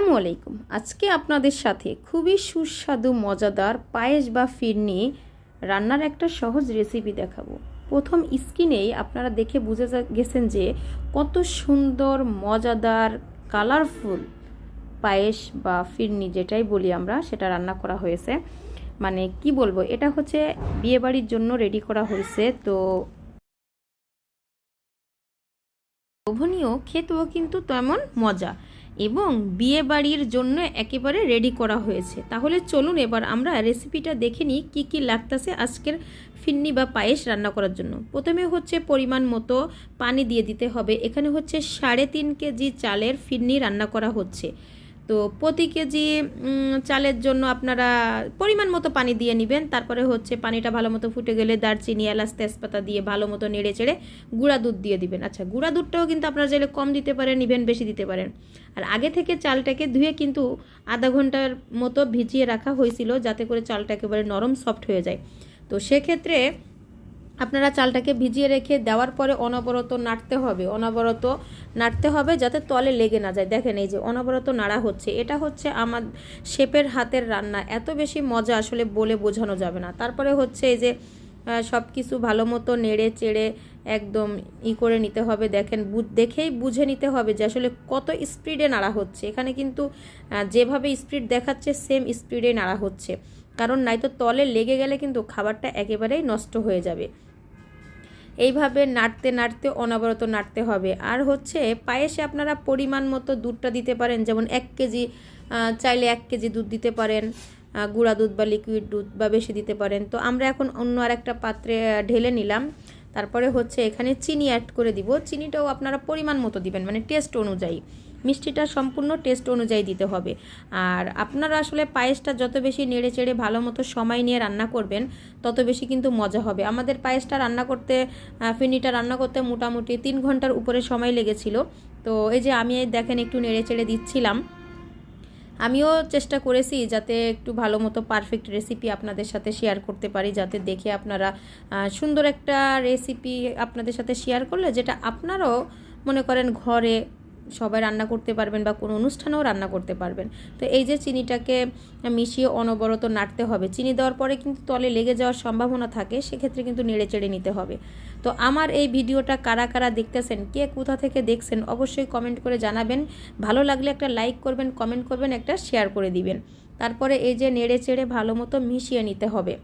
আসসালামু আলাইকুম। আজকে আপনাদের সাথে খুবই সুস্বাদু, মজাদার পায়েস বা ফিরনি রান্নার একটা সহজ রেসিপি দেখাবো। প্রথম স্কিনেই আপনারা দেখে বুঝে গেছেন যে কত সুন্দর, মজাদার কালারফুল পায়েস বা ফিরনি যেটাই বলি আমরা, সেটা রান্না করা হয়েছে। মানে কি বলব, এটা হচ্ছে বিয়েবাড়ির জন্য রেডি করা হয়েছে, তো লোভনীয়, খেতেও কিন্তু তেমন মজা। এবং বিয়ে বাড়ির জন্য একেবারে রেডি করা হয়েছে। তাহলে চলুন এবার আমরা রেসিপিটা দেখে নিই কী কী লাগতেছে আজকের ফিন্নি বা পায়েস রান্না করার জন্য। প্রথমে হচ্ছে পরিমাণ মতো পানি দিয়ে দিতে হবে। এখানে হচ্ছে সাড়ে তিন কেজি চালের ফিন্নি রান্না করা হচ্ছে। তো প্রতি কেজি চালের জন্য আপনারা পরিমাণ মতো পানি দিয়ে নেবেন। তারপরে হচ্ছে পানিটা ভালো মতো ফুটে গেলে দারচিনি, এলাচ, তেজপাতা দিয়ে ভালো মতো নেড়ে চেড়ে গুঁড়া দুধ দিয়ে দিবেন। আচ্ছা গুঁড়া দুধটাও কিন্তু আপনারা চাইলে কম দিতে পারেন ইভেন বেশি দিতে পারেন। আর আগে থেকে চালটাকে ধুয়ে কিন্তু আধা ঘণ্টার মতো ভিজিয়ে রাখা হয়েছিল, যাতে করে চালটা একেবারে নরম সফট হয়ে যায়। তো সেক্ষেত্রে আপনারা চালটাকে ভিজিয়ে রেখে দেওয়ার পরে অনবরত নাড়তে হবে। অনবরত নাড়তে হবে যাতে তলে লেগে না যায়। দেখেন এই যে অনবরত নাড়া হচ্ছে। এটা হচ্ছে আমার শেপের হাতের রান্না। এত বেশি মজা আসলে বলে বোঝানো যাবে না। তারপরে হচ্ছে এই যে সব কিছু ভালো মতো নেড়ে চেড়ে একদম ই করে নিতে হবে। দেখেন দেখেই বুঝে নিতে হবে যে আসলে কত স্পিডে নাড়া হচ্ছে। এখানে কিন্তু যেভাবে স্পিড দেখাচ্ছে, সেম স্পিডে নাড়া হচ্ছে। কারণ নাই তো তলে লেগে গেলে কিন্তু খাবারটা একেবারেই নষ্ট হয়ে যাবে। এইভাবে নাড়তে নাড়তে অনবরত নাড়তে হবে। আর হচ্ছে পায়েসে আপনারা পরিমাণ মতো দুধটা দিতে পারেন, যেমন এক কেজি চাইলে এক কেজি দুধ দিতে পারেন গুঁড়া দুধ বা লিকুইড দুধ বা বেশি দিতে পারেন। তো আমরা এখন অন্য আর একটা পাত্রে ঢেলে নিলাম। তারপরে হচ্ছে এখানে চিনি অ্যাড করে দিব। চিনিটাও আপনারা পরিমাণ মতো দিবেন মানে টেস্ট অনুযায়ী। মিষ্টিটা সম্পূর্ণ টেস্ট অনুযায়ী দিতে হবে। আর আপনারা আসলে পায়েসটা যত বেশি নেড়ে চেড়ে ভালো মতো সময় নিয়ে রান্না করবেন, তত বেশি কিন্তু মজা হবে। আমাদের পায়েসটা রান্না করতে ফিনিটা রান্না করতে মোটামুটি তিন ঘণ্টার উপরে সময় লেগেছিল। তো এই যে আমি দেখেন একটু নেড়ে চেড়ে দিচ্ছিলাম। আমিও চেষ্টা করেছি যাতে একটু ভালো মতো পারফেক্ট রেসিপি আপনাদের সাথে শেয়ার করতে পারি, যাতে দেখে আপনারা সুন্দর একটা রেসিপি আপনাদের সাথে শেয়ার করলে যেটা আপনারাও মনে করেন ঘরে সবাই রান্না করতে পারবেন বা কোনো অনুষ্ঠানেও রান্না করতে পারবেন। তো এই যে চিনিটাকে মিশিয়ে অনবরত নাড়তে হবে, চিনি দেওয়ার পরে কিন্তু তলে লেগে যাওয়ার সম্ভাবনা থাকে, সেক্ষেত্রে কিন্তু নেড়ে চেড়ে নিতে হবে। তো আমার এই ভিডিওটা কারা কারা দেখতেছেন, কে কোথা থেকে দেখছেন, অবশ্যই কমেন্ট করে জানাবেন। ভালো লাগলে একটা লাইক করবেন, কমেন্ট করবেন, একটা শেয়ার করে দিবেন। তারপরে এই যে নেড়ে চেড়ে ভালো মতো মিশিয়ে নিতে হবে।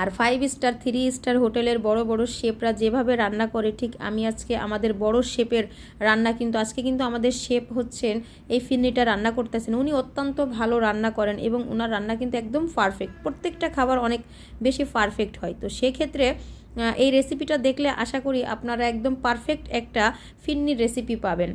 আর ফাইভ স্টার থ্রি স্টার হোটেলের বড় বড় শেপরা যেভাবে রান্না করে, ঠিক আমি আজকে আমাদের বড় শেপের রান্না কিন্তু, আজকে কিন্তু আমাদের শেপ হচ্ছেন এই ফিরনিটা রান্না করতেছেন। উনি অত্যন্ত ভালো রান্না করেন এবং ওনার রান্না কিন্তু একদম পারফেক্ট প্রত্যেকটা খাবার অনেক বেশি পারফেক্ট হয়। তো সেক্ষেত্রে এই রেসিপিটা দেখলে আশা করি আপনারা একদম পারফেক্ট একটা ফিরনির রেসিপি পাবেন।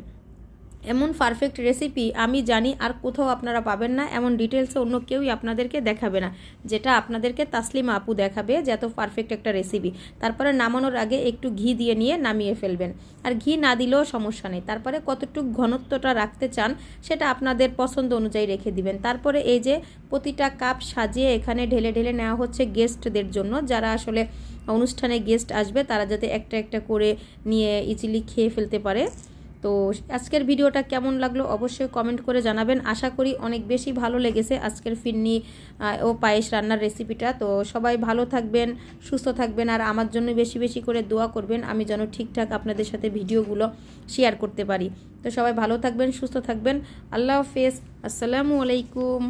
এমন পারফেক্ট রেসিপি আমি জানি আর কোথাও আপনারা পাবেন না, এমন ডিটেলসে অন্য কেউই আপনাদেরকে দেখাবে না। যেটা আপনাদেরকে তাসলিমা আপু দেখাবে যে এত পারফেক্ট একটা রেসিপি তারপরে নামানোর আগে একটু ঘি দিয়ে নিয়ে নামিয়ে ফেলবেন। আর ঘি না দিলেও সমস্যা নেই। তারপরে কতটুকু ঘনত্বটা রাখতে চান সেটা আপনাদের পছন্দ অনুযায়ী রেখে দিবেন। তারপরে এই যে প্রতিটা কাপ সাজিয়ে এখানে ঢেলে ঢেলে নেওয়া হচ্ছে গেস্টদের জন্য। যারা আসলে অনুষ্ঠানে গেস্ট আসবে, তারা যাতে একটা একটা করে নিয়ে ইজিলি খেয়ে ফেলতে পারে। তো আজকের ভিডিওটা কেমন লাগল অবশ্যই কমেন্ট করে জানাবেন। আশা করি অনেক বেশি ভালো লেগেছে আজকের ফিরনি ও পায়েস রান্নার রেসিপিটা তো সবাই ভালো থাকবেন, সুস্থ থাকবেন, আর আমার জন্য বেশি বেশি করে দোয়া করবেন, আমি যেন ঠিকঠাক আপনাদের সাথে ভিডিওগুলো শেয়ার করতে পারি। তো সবাই ভালো থাকবেন, সুস্থ থাকবেন। আল্লাহ হাফেজ। আসসালামু আলাইকুম।